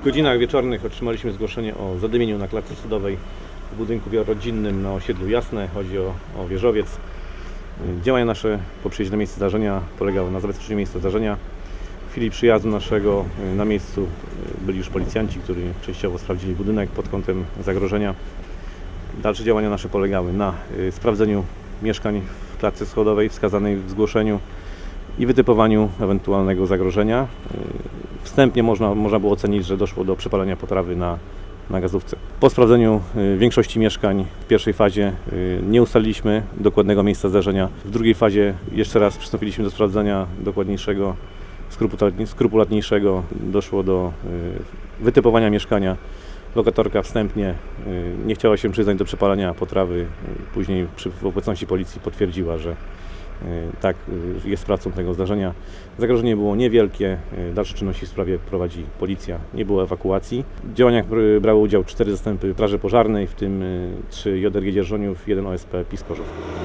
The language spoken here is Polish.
W godzinach wieczornych otrzymaliśmy zgłoszenie o zadymieniu na klatce schodowej w budynku wielorodzinnym na osiedlu Jasne. Chodzi o, o wieżowiec. Działania nasze po przyjeździe na miejsce zdarzenia polegały na zabezpieczeniu miejsca zdarzenia. W chwili przyjazdu naszego y, na miejscu y, byli już policjanci, którzy częściowo sprawdzili budynek pod kątem zagrożenia. Dalsze działania nasze polegały na y, sprawdzeniu mieszkań w klatce schodowej wskazanej w zgłoszeniu i wytypowaniu ewentualnego zagrożenia. Wstępnie można, można było ocenić, że doszło do przepalenia potrawy na, na gazówce. Po sprawdzeniu y, większości mieszkań w pierwszej fazie y, nie ustaliliśmy dokładnego miejsca zdarzenia. W drugiej fazie jeszcze raz przystąpiliśmy do sprawdzenia dokładniejszego, skrupulatni- skrupulatniejszego. Doszło do y, wytypowania mieszkania. Lokatorka wstępnie y, nie chciała się przyznać do przepalania potrawy. Y, Później przy, w obecności policji potwierdziła, że y, tak jest sprawcą tego zdarzenia. Zagrożenie było niewielkie. Dalsze czynności w sprawie prowadzi policja. Nie było ewakuacji. W działaniach br- brały udział cztery zastępy Straży Pożarnej, w tym trzy JRG Dzierżoniów, jeden OSP PiS Korzów.